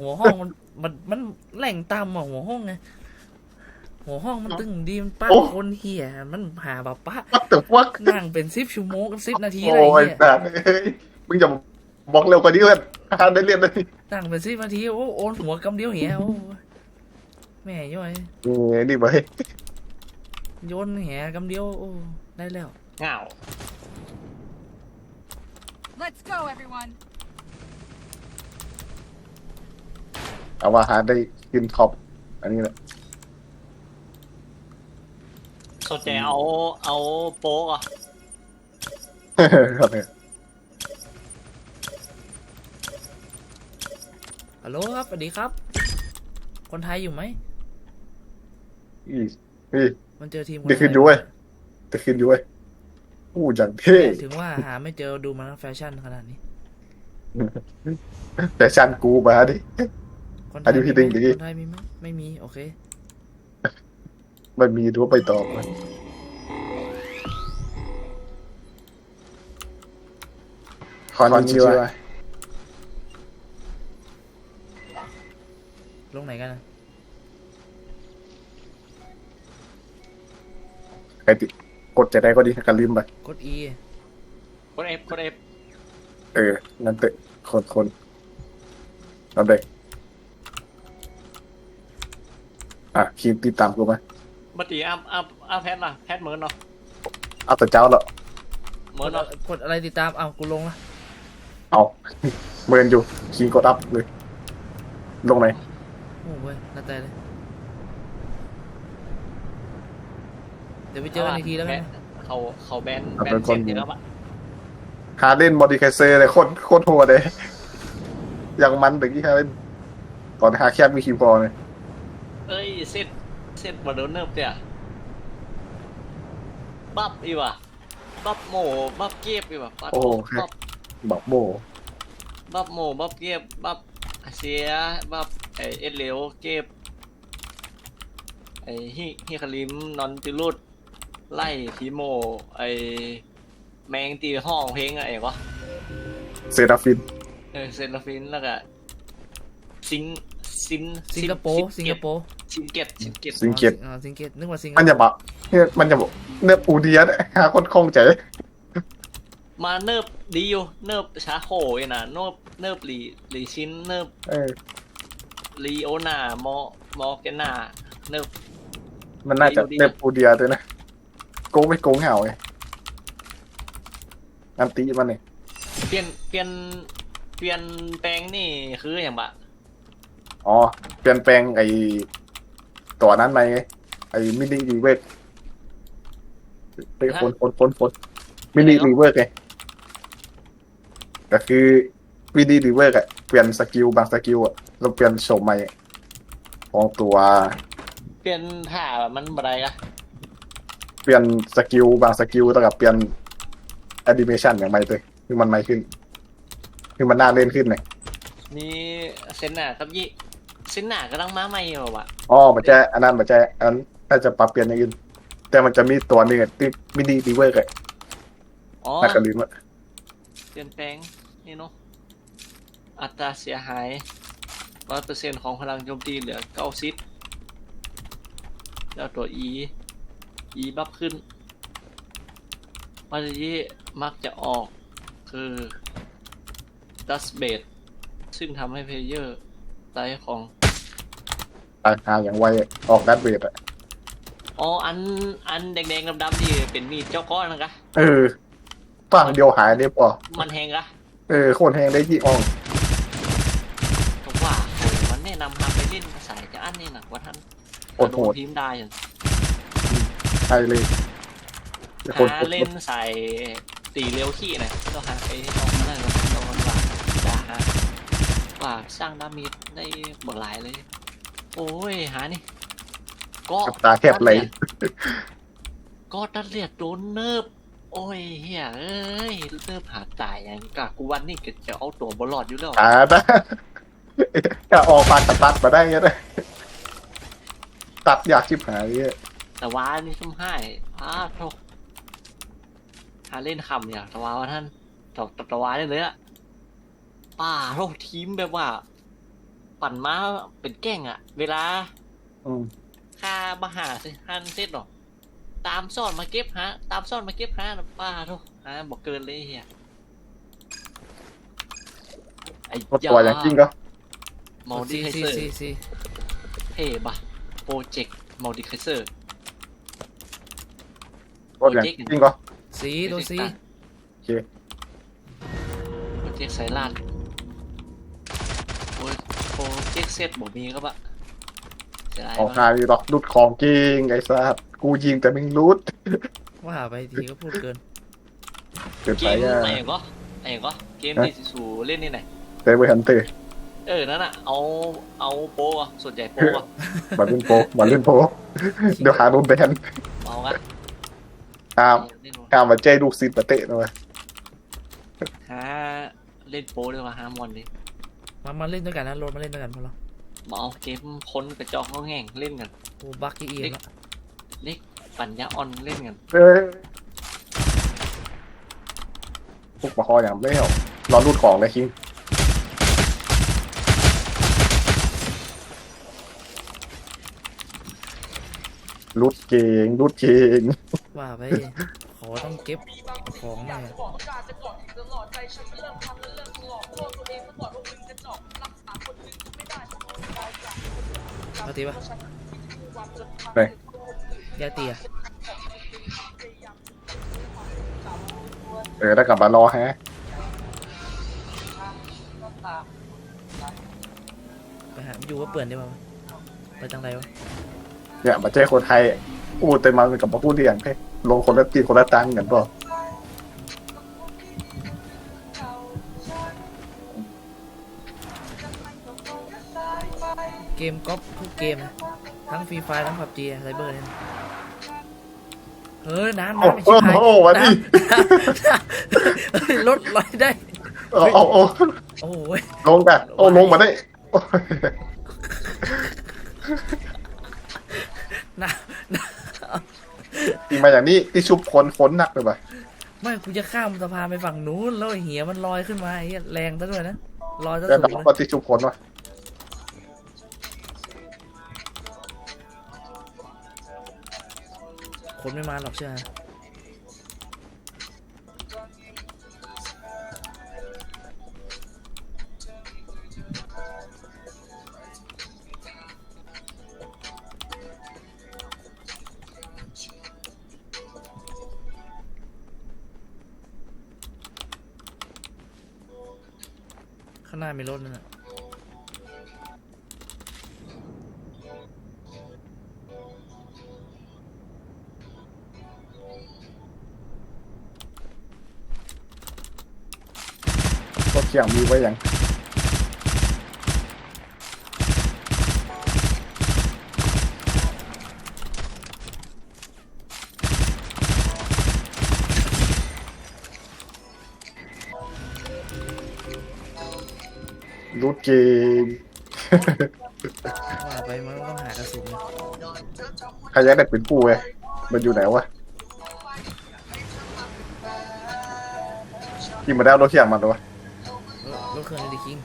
หัวห้องมันมันมันแหล่งต่ำอะหัวห้องไงหัวห้องมันตึงดีมันป้าโอ้คนเหี้ยมันหาแบบป้า What the fuck นั่งเป็นสิบชั่วโมงสิบนาทีอะไรโอ้ยเงี้ยแต่เฮ้ยมึงอย่าบอกเร็วกว่านี้เพื่อนหาได้เรียนได้นั่งเป็นสิบนาทีโอ้โอนหัวกำเดียวเหี้ยโอ้แม่ย่อยนี่นี่ไปโยนแหกำเดียวโอ้ได้แล้วเหงา Let's go, everyone. เอาว่าหาได้กินท็อปอันนี้แหละสนใจเอาเอาโป๊กอะครับเนี่ยฮัลโหลครับสวัสดีครับ คนไทยอยู่ไหมอีนี่มันเจอทีมคเดี๋ยวไทขึ้นอยู่เว้ยจะขึ้นอยู่เว้ยอู้จังเท่ถึงว่าหาไม่เจอดูมันแฟชั่นขนาดนี้ แต่ชันกูมาดิ คนไทอันยนี้มีพี่ไหมดึงดิคนไทยมีไหมไม่มี โอเค มันมีรั้วไปต่อมาขอนิชิวะลงไหนกันนะใครติดกดจะได้ก็ดีกันลืมไป กด E กดเอฟกดเอฟเออ นั่นเตะคนคนเอาเด็ก อะคีมติดตามกูไหมบัตีอัพอัพอัพแพทล่ะแพทเหมือนเนาะเอาแต่เจ้าละเหมือนเนาะกดอะไรติดตามอ้าวกูลงละเอาเมินอยู่คีมกดอัพเลย ลงไหนโอ้เว้ยน่าใจเลย เดี๋ยวไปเจอกันอีกทีแล้วกันนะเขาเขาแบนเอาแบเป็นนเซ็ตคนเดียวแล้วปะหาเล่นมอดิคายเซอร์เลยโคตรโคตรโหดเลยยังมันถึงที่ฮาเล่นตอนหาแคบมีคีย์บอร์ดเลย เอ้ยเซ็ตเซ็ตบอลเนิร์ฟเนี่ยบับอีว่ะบับโมบับเก็บอีว่ะบับโอ้แค่บับบอกโบบับโมบับเก็บบับเสียบับไอเอ็ดเหลวเก็บไอฮิฮิคาลิมนอนติลุดไล่ทีโมไอแมงตีห้องเพลงอะไรวะเซราฟินเออเซนลาฟินแล้วก็ซิง ซินสิงคโปร์สิงคโปร์ซิงเกตซิงเกตซิงเกตอ๋อสิงเกตนึกว่าสิงคมันจะบอกเนี่ยมันจะบอกเนื้อปูเดียเนี่ยหาคนคล่องใจมาเนิบดีอยู่เนิบชาโคเองนะเนิบเนิบหลีหลีชินเนิบเออลีโอนามอมอเกนาเนิบมันน่าจะดีเนื้อปูเดียด้วยนะโกงไม่โกงเห่าไงอันตีมันเนี่ยเปลี่ยนเปลี่ยนเปลี่ยนแปลงนี่คืออย่างบะ อ๋อ เปลี่ยนแปลงไอ้ตัวนั้นไหมไงไอ้มินิรีเวิร์กไอ้คนคนคนคนมินิรีเวิร์กไงก็คือมินิรีเวิร์กอะเปลี่ยนสกิลบางสกิลอะเราเปลี่ยนโฉมใหม่ของตัวเปลี่ยนท่ามันบะไรกะเปลี่ยนสกิลบางสกิลแล้วกับเปลี่ยนแอนิเมชันอย่างใหม่เลยคือมันใหม่ขึ้น คือมันน่าเล่นขึ้นเลยมีเซนหนากับยี่ เซนหนาก็ต้องมาใหม่เหรอวะอ๋อมันจะอันนั้นมันจะอันนั้นน่าจะปรับเปลี่ยนอย่างอื่นแต่มันจะมีตัวหนึ่งอะที่มินิรีเวิร์กอะอ๋อ น่าจะลืมอะเปลี่ยนแปลงนี่เนาะอัตราเสียหายร้อยเปอร์เซ็นต์ของพลังโจมตีเหลือเก้าซิแล้วตัว E E บัฟขึ้นมันที่มักจะออกคือ Dust b a t ซึ่งทำให้เพลเยอร์ไซของ ตายหาอย่างไวอะออกดัดเวทอะอ๋ออันอันแดงๆดำๆที่เป็นมีดเจ้าก้อนนะกะเออฟังเดียวหายเนี่ยปอมันแหงกะเออโคนแหงได้ที่อองผมว่าโอ้มันแนะนำทำไปเล่นภาษาจะอันนี่หนักกว่าท่านโหดโหดทีมได้อย่างใช่เลยแต่คนหาเล่นใส่ตีเร็วขี้หน่อยก็หาไปลองนั่นลองว่าด่าฮะว่าสร้างดามีดได้บ่หลายเลย โอ้ยหานี่ก็กับตาแคบเลยก็ตัดเลียดโดนเนิบ โอ้ยเฮียเอ้ยเนิบหาตายอย่างกะกูวันนี่ก็จะเอาตัวบอลอดอยู่แล้วหานะจะออกปากตัดตัดมาได้ไงนะตัดอยากชิบหายเนี่ยแต่ว่านี่ชุ่มให้อ้าโทหาเล่นคำอย่างแต่ว่าว่าท่านแต่แต่ว่าได้เลยอะป้าโรทีมแบบว่า ปปั่นม้าเป็นแกล้งอะเวลาอืมค่ามาหาสิฮันเซตหรอกตามซ่อนมาเก็บฮะ ตามซ่อนมาเก็บฮะนะป้าทุกฮะบอกเกินเลยเฮียไอ้รถตัวอย่างจริงก็มอลดิไคซีเซอร์ซีซีเฮ้บะโปรเจกต์มอลดิไคเซอร์รถอย่างจริงก็สีตัวสีโอเคโปรเจกต์สายลาดโปรโปร เจกต์เซตบ่มีก็บะเสียดายออกมากหาอยู่ดอกรุดของจริงไอ้สัสกูยิงแต่มึงรุดว่าไปทีก็พูดเกิน เกิดเกไปมอะไหนก็ไหนก็เกมที่สูเล่นนี่ไหนเตะไปหันเตะเออนั่นอะเอาเอาโปรอะส่วนใหญ่โปรอะบัตรเล่นโปบัตรเล่นโปเดี๋ยวหาโดนแบนเอาอะห้ามเล่นวะห้ามมาใจลูกศิษย์มาเตะนะเว้ยหาเล่นโปรดีกว่าหามอนดิมามาเล่นด้วยกันนะโรดมาเล่นด้วยกันพอเรา มาเอาเกมคนกระจอกเขาแง่งเล่นกันโอ้บักกี้เอียงละเล็กปัญญาอ่อนเล่นกันเอ้ยพวกปะคออย่างไม่เอารอรูดของเลยคิงรูดเก่งรูดเก่งว่าไป ขอต้องเก็บของหน่อย มาตีปะไปยาตีอะเออถ้ากลับมารอฮะไปหาอยู่ว่าเปื่อนได้ป่าวะไปจังไรวะเนี่ยมาเจอคนไทยพูดแต่มันกับมาพูดเรียงให้ลงคนละตีคนละตังค์กันป่ะ มก๊อปทุกเกมนะทั้งฟรีไฟทั้งพับจีไซเบอร์เนี่ยเฮ้ยน้ำโอ้น้ำไม่โหใช่โอ้โหวันนี้รถลอยได้เอาเอาเอาโอ้ยลงกันโอ้ลงมาได้โอ้ยน้ตีมาอย่างนี้ที่ชุบคนฝนหนักเลยป่ะำไม่กูจะข้ามสะพานไปฝั่งนู้นแล้วไอ้เหียมันลอยขึ้นมาไอ้เหี้ยแรงซะด้วยนะลอยซะแต่สูดงอกเลยก็ที่ชุบคนวะ คนไม่มาหรอกเชื่อข้างหน้ามีรถนั่นน่ะ ขียงมีไว้อย่างรูดเกมว่าไปมันต้องหากระสุนนะใครอยากได้เป็นผู้ไงมันอยู่ไหนวะกินมาได้เอารถเขียงมาตัวะรถรถ เครื่องดีคิง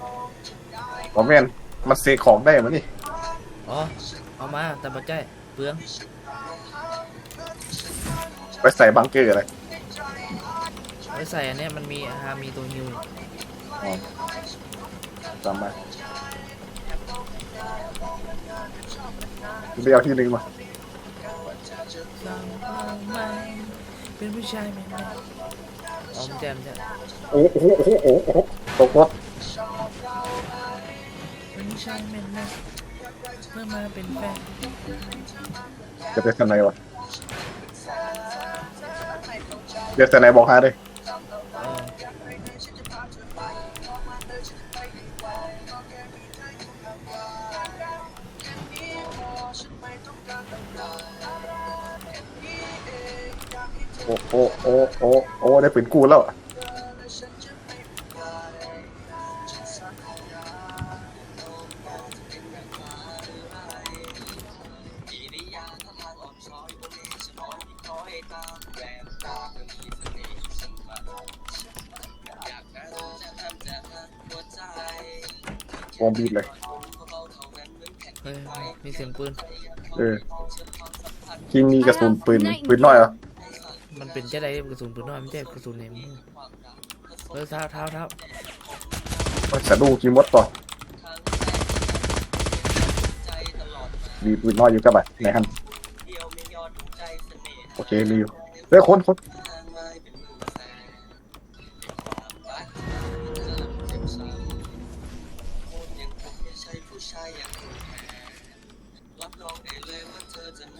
ผมแม่นมันเซของได้มั้นี่อ๋อ เอามาแต่ปัจจัยเปลือง ไปใส่บังเกอร์อะไรไว้ใส่อันเนี้ยมันมีฮามีตัวฮิวอยู่จำมาเดี๋ยวเอาที่หนึ่งมาสั่งเอาไหมเป็นผู้ชายไหมนะอ๋อมนแจมนแจมโอ้โหโอ้โหโอ้โหโอ้โหตกรถ เป็นผู้ชายไหมนะเพื่อมาเป็นแฟนจะเป็นสไนวะเรียกสไนบอกฮาเลยโอ้โอ้โอ้โอ้โอ้ได้ปืนกูแล้วอะ วงบีบเลย เฮ้ยมีเสียงปืน เออที่มีกระสุนปืนปืนน้อยเหรอมันเป็นเจ้าใดกระสุนปืนน้อยมันเจ้ากระสุนไหนมึงเออเท้าเท้าเท้าสะดุ้งกินมดต่อมีปืนน้อยอยู่กับบัตไหนฮัน โอเคมีอยู่เฮ้ยคนคน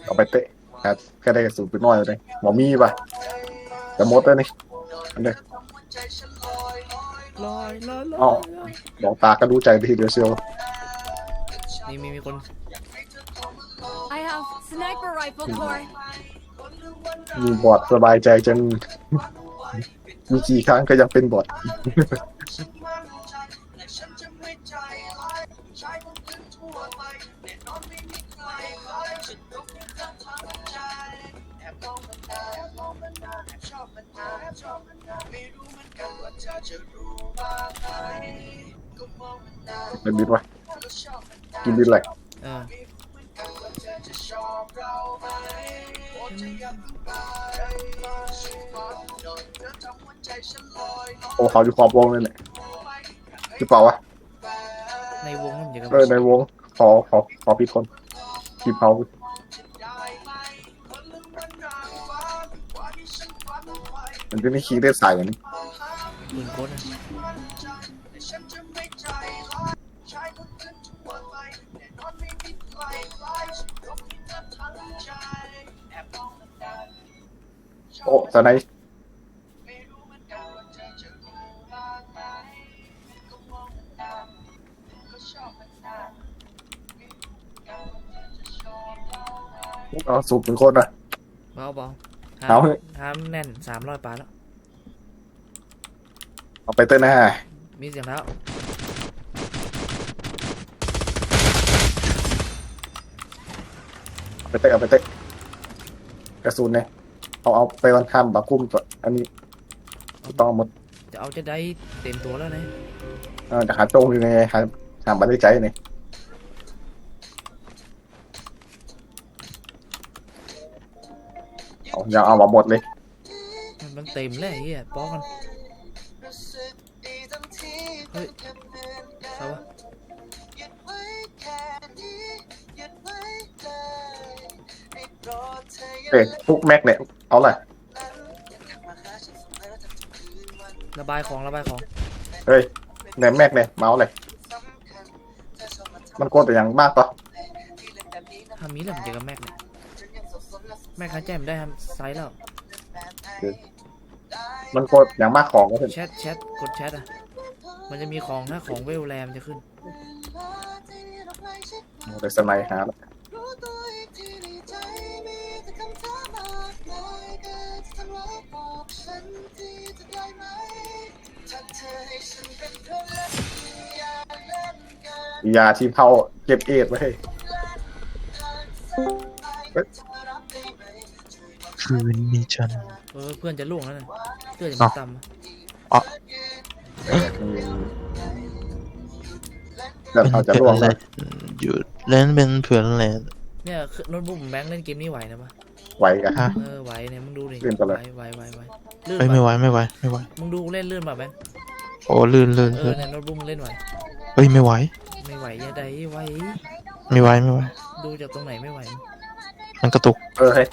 เอาไปเตะครับแค่ได้กระสุนปืนน้อยเลยหมอมีป่ะจะหมดแล้วนี่อันเนี้ยลอยลอยลอ้าอวยลอยมองตาก็รู้ใจดีเดียวเชียวนี่มีมีคน I have sniper rifle core. มีบอดสบายใจจังมีกี่ครั้งก็ยังเป็นบอดเป็นบิดวะกินบิด อะไรเออโอ้เขาอยู่ขอบวงเลยเนี่ยหรือเปล่าวะในวงมันอย่างกับเออในวงขอขอขอผิดคนผิดเขามันจะไม่คีย์ได้สายอย่างนี้ปืนโคตร โอ้ตอนไหนเอาสูบถึงคนอะเบาเบาเอาเถอะ ห้ามแน่นสามร้อยปาแล้ว เอาไปเต้นหน้ามีเสียงเท้า เอา ไปเต้นเอาไปเต้นกระสุนเนี่ยเอาเอาไปวันข้ามบาคุ้มตัวอันนี้ต้องเอาหมดจะเอาจะได้เต็มตัวแล้วนะเออจะหาโจ้งยังไงหาหาบัตรได้ใจเนี่ยเอาอย่าเอามาหมดเลย มันมันเต็มแล้วไอ้เฮียป้อกัน เอ้ยพวกแม็กเนี่ยเอาเลยระบายของระบายของเฮ้ยแหนมแม็กเนี่ยเมาส์เลยมันโกนแต่อย่างมากปะทำมีแล้วมันจะกับแม็กเนี่ยแม็กหายใจไม่ได้ทำไซส์แล้วมันโกนอย่างมากของก็เห็นแชทแชทกดแชทอะมันจะมีของถ้าของเวลแรมจะขึ้นแต่สไนหาแล้ว ยาที่เผาเก็บเอดไว้ให้คืนนี้ฉัน เออเพื่อนจะล่วงแล้วนะเพื่อนจะมาตำอะเดี๋ยวเขาจะล่วงเล่แล้วนหยุดเล่นเป็นเพื่อนเล่นเนี่ยคือโน้ตบุ๊กผมแบงค์เล่นเกมนี้ไหวนะปะไหวกัน ฮะเออไหวเนี่ยมึงดูดิเลื่อนไปเลยไหวไหวไหวไหวลื่นเอ้ยปะไม่ไหวไม่ไหวไม่ไหวมึงดูเล่นลื่นป่ะแบงค์โอ้ลื่นลื่นเอลื่อนเนี่ยโน้ตบุ๊กมึงเล่นไหว เฮ้ยไม่ไหว ไม่ไหวยังไงไหวไม่ไหวไม่ไหว ดูจากตรงไหนไม่ไหว มันกระตุก เออเฮ้ย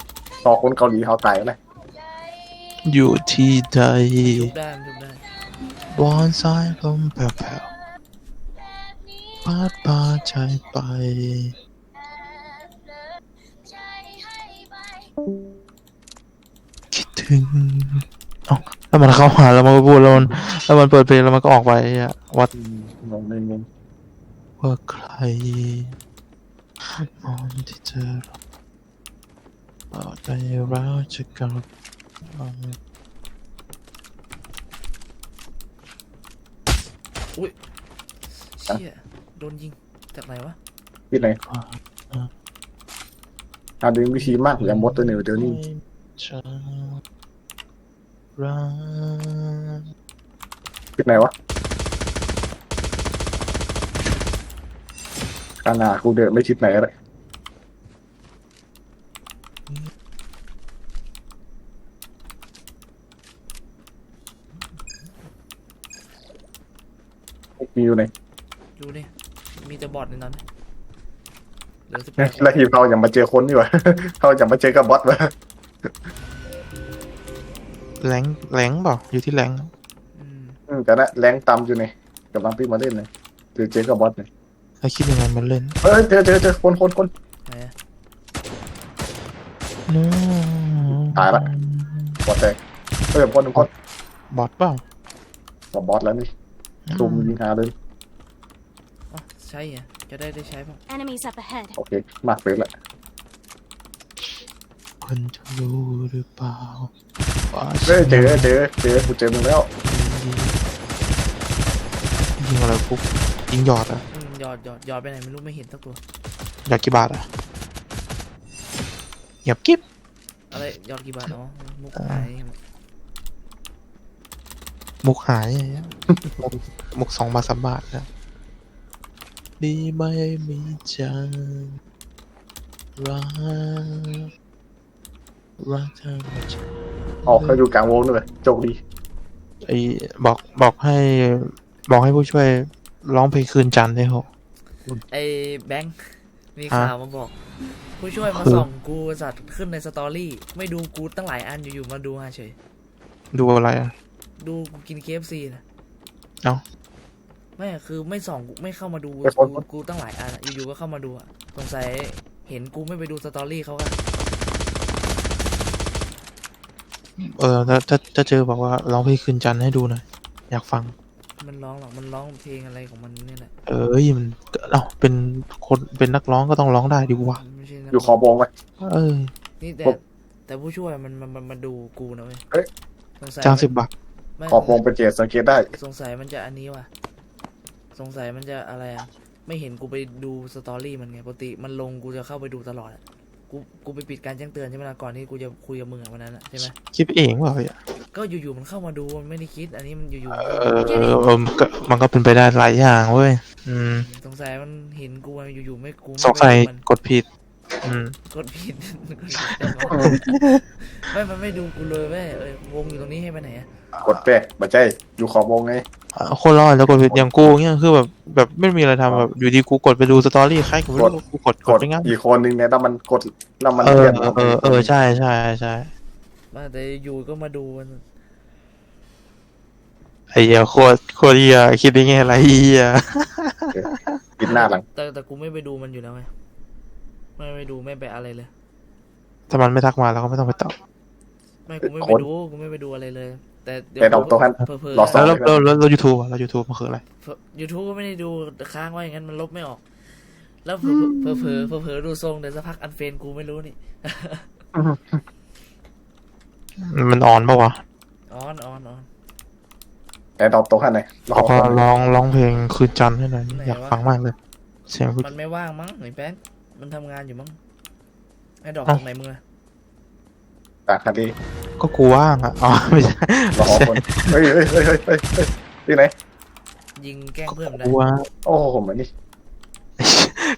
ต่อคนเกาหลีเขาตายแล้วนะอยู่ที่ใดจุบได้มันจุบได้วอนสายลมแผ่วๆพัดพาใจไป คิดถึง เอ้าแล้วมันเข้ามาแล้วมันก็พูดแล้วมันแล้วมันเปิดเพลงแล้วมันก็ออกไปอะวัดงงในงงว่าใครมองที่เธอเราใจเราจะกลับมาเชี่ยโดนยิงจากไหนวะที่ไหนอาดึงวิธีมากอย่างมดตัวหนึ่งเดี๋ยวนี้ ฉันรักที่ไหนวะข้างหน้ากูเดินไม่ชิดไหนเลยมีอยู่ไหนดูดิมีแต่บอทในนั้นเหลือสิบแปด แล้วทีมเราอย่ามาเจอคนดีกว่า เราอย่ามาเจอกับบอสวะ แรงแรงเปล่าอยู่ที่แรงอืมอืมแต่นะแรงต่ำอยู่นี่กำลังพี่มาเล่นเลยเจอเจอกับบอสเนี่ยถ้าคิดยังไงมันเล่นเอ้ยเจอเจอเจอคนคนคนไหนอะตายละบอสแตกเอ้ยคนหนึ่งคนบอทเปล่ากับบอสแล้วนี่ตุ่มยิงหาเลยอ๋อใช่ไงจะได้ได้ใช้ป่ะ Enemies up ahead. โอเคมากเลยละคนจะรู้หรือเปล่าว่า เอ้ยเจอเจอเจอกูเจอมึงแล้วยิงอะไรปุ๊บยิงหยอดอะอืมหยอดหยอดหยอดไปไหนไม่รู้ไม่เห็นสักตัว หยอดกี่บาทอะเงียบกิ๊บอะไรหยอดกี่บาทอ๋อมุกหายมุกหายอย่างเงี้ยมุกมุกสองบาทสามบาทนะดีไม่มีจังรักรักเธอไม่ใช่ ออกเขาอยู่กลางวงด้วยโชคดีไอ้บอกบอกให้บอกให้ผู้ช่วยร้องเพลงคืนจันทร์ได้เหรอไอ้แบงค์มีฮะข่าวมาบอก ผู้ช่วยมาคือส่องกูสัตว์ขึ้นในสตอรี่ ไม่ดูกูตั้งหลายอันอยู่ๆมาดูฮะเฉย ดูอะไรอะ ดูกูกินเคฟซีนะเอ้าไม่อะคือไม่ส่องกูไม่เข้ามาดูไอ้คนกูกูตั้งหลายอันอะอยู่ๆก็เข้ามาดูอะสงสัยเห็นกูไม่ไปดูสตอรี่เขาอะ เออถ้าถ้าถ้าเจอบอกว่าร้องเพลงคืนจันทร์ให้ดูหน่อยอยากฟัง มันร้องหรอกมันร้องเพลงอะไรของมันเนี่ยแหละเอ้ยมันเอ้าเป็นคนเป็นนักร้องก็ต้องร้องได้ดีกว่ามันไม่ใช่นักอยู่ขอบวงไป เออนี่แต่ ผมแต่ผู้ช่วยมันมันมันมาดูกูนะเว้ยเอ้ย สงสัยจ้างมันสิบบาทไม่ขอบวงเป็นเจตสังเกตได้ สงสัยมันจะอันนี้ว่ะ สงสัยมันจะอะไรอะ ไม่เห็นกูไปดูสตอรี่มันไงปกติมันลงกูจะเข้าไปดูตลอดอะ กูกูไปปิดการแจ้งเตือนใช่ไหมล่ะก่อนที่กูจะคุยกับมึงอะวันนั้นอะใช่ไหมคิดเองเปล่าเนี่ยก็อยู่ๆมันเข้ามาดูมันไม่ได้คิด อันนี้มันอยู่ๆมันเอก็อเออเออมันก็มันก็เป็นไปได้หลายอย่างเว้ยอืมสงสัยมันเห็นกูอะอยู่ๆไม่กูสงสัยไม่ดูมันกดผิด อืมกดผิดกดผิดไม่มันไม่ดูกูเลยเว้ยเอ้ยวงอยู่ตรงนี้ให้ไปไหนอะกดแปะบัจใจอยู่ขอบวงไง อะคนรอดแล้วกดผิดอย่างกูเงี้ยคือแบบแบบไม่มีอะไรทำแบบอยู่ดีกูกดไปดูสตอรี่ใครกูไม่รู้กูกดกกดดไปงั้นอีกคนนึงเนี่ยแล้วมันกดแล้วมันเออเลื่อนเออเออเออใช่ใช่ใช่มาแต่อยู่ก็มาดูมันไอ้เหี้ยโคตรโคตรเหี้ยคิดได้ไงอะไรเหี้ยปิดหน้าหลังแต่แต่กูไม่ไปดูมันอยู่แล้วไงไม่ไปดูไม่ไปอะไรเลย ถ้ามันไม่ทักมาเราก็ไม่ต้องไปตอบไม่กูไม่ไปดูกูไม่ไปดูอะไรเลย แต่เดี๋ยวแต่เราต้องหันเผลอรอๆสองแล้วแล้วแล้วแล้วยูทูบอะแล้วยูทูบมันคืออะไร ยูทูบก็ไม่ได้ดูค้างไว้อย่างนั้นมันลบไม่ออก แล้วเผลอๆเผลอๆเผลอๆดูทรงเดี๋ยวสักพักอันเฟนกูไม่รู้นี่ มันอ่อนปะวะออนออนออนแต่เราตรงหันไหนรอเอาคก็นร้องร้องเพลงคืนจันทร์ให้หน่อยไหนวะอยากฟังมากเลย เสียงผู้มันไม่ว่างมั้งไอ้แป๊กมันทำงานอยู่มั้งไอ้ดอกเอ้าตรงไหนมึงอะ ต่างคดีก็กูว่างอะอ๋อไม่ใช่รอคนเฮ้ยเฮ้ยเฮ้ยเฮ้ยเฮ้ยเฮ้ยที่ไหนยิงแกล้งก็เพื่อนมันได้กูว่างโอ้โหเหมือนนี่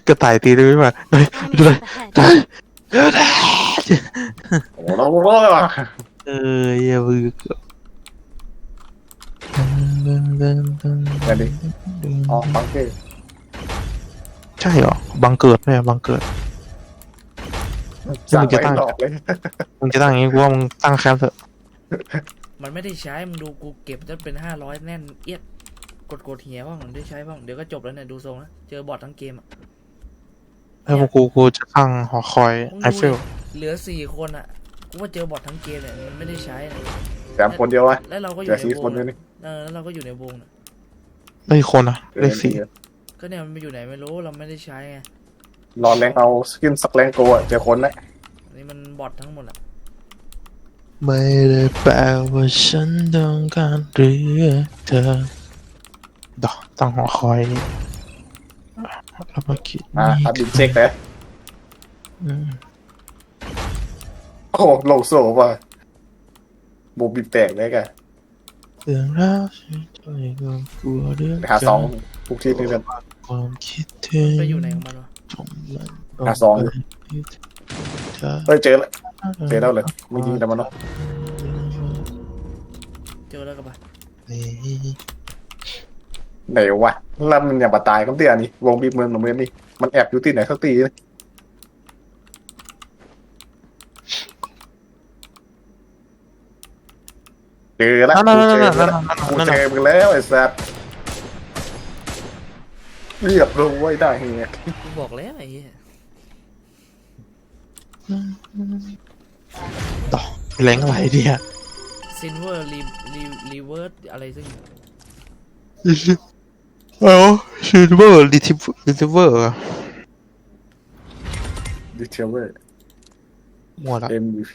กระต่ายตีด้วยป่ะเฮ้ย Enemies up ahead. โอ้โหเราเราเราเอออย่าบึกอันนี้อ๋อฟังเกอร์ใช่เหรอบังเกิดไหมอะบังเกิด สั่งจะไว้ตั้งหลอกเลยมึงจะตั้งอย่างงี้กูว่ามึงตั้งแคมป์เถอะมันไม่ได้ใช้ มึงดูกูเก็บจนเป็นห้าร้อยแน่นเอียด กดกดเหียบ้างมันได้ใช้บ้าง เดี๋ยวก็จบแล้วเนี่ย ดูทรงแล้วเจอบอททั้งเกมอะแล้วกูกูจะตั้งหอคอยมึงไอดูเฟลดิเหลือสี่คนอะกูว่าเจอบอททั้งเกมเนี่ยมันไม่ได้ใช้นะแถมคนเดียววะแล้วเราก็อเจยู่อในซีวคนงเดียวน่ะนี่เออแล้วเราก็อยู่ในวงน่ะได้อีกคนอะเลขสี่ก็เนี่ยมันไปอยู่ไหนไม่รู้ เราไม่ได้ใช้ไง รอแรงเอาสกินสักแรงโกอะเจอคนนะอันนี้มันบอททั้งหมดอะไม่ได้แปลว่าฉันต้องการเรียกเธอดอกตั้งหอคอยนี่แล้วมาคิดอะอัพดินเช็คเลยอืมโอ้โหโลกโซ่ว่ะบูบิบแตกเลยกันเรื่องราวชีวิตตัวเองก็กลัวเรื่องไปหาสองทุกที่นี่กันคความคิดถึงไปอยู่ไหนของมันวะ ของมันหาซองอยู่เธอเฮ้ยเจอแล้วเจอแล้วเลยไม่ยิงแต่มันเนาะเจอแล้วกับปะนี่ไหนวะแล้วมันอย่ามาตายกันเตี้ยนี่วงบีบเมืองหนุ่มเมืองนี่มันแอบอยู่ที่ไหนสักตีเลยเจอแล้วนั่นกูนั่นเจนั่อนแล้วนั่นกูนั่นเจอมึงแล้วไอ้สัส เรียบร้อยได้เฮียกูบอกแล้วไอ้เหี้ยต่อแรงอะไรเนี่ยซินเวอร์รีรีรีเวิร์สอะไรซึ่งเอ้าซิลเวอร์ลิทิลิทิเวอร์ดิเทลเวอร์มัวละ MVP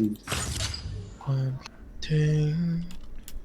ความคิดถึง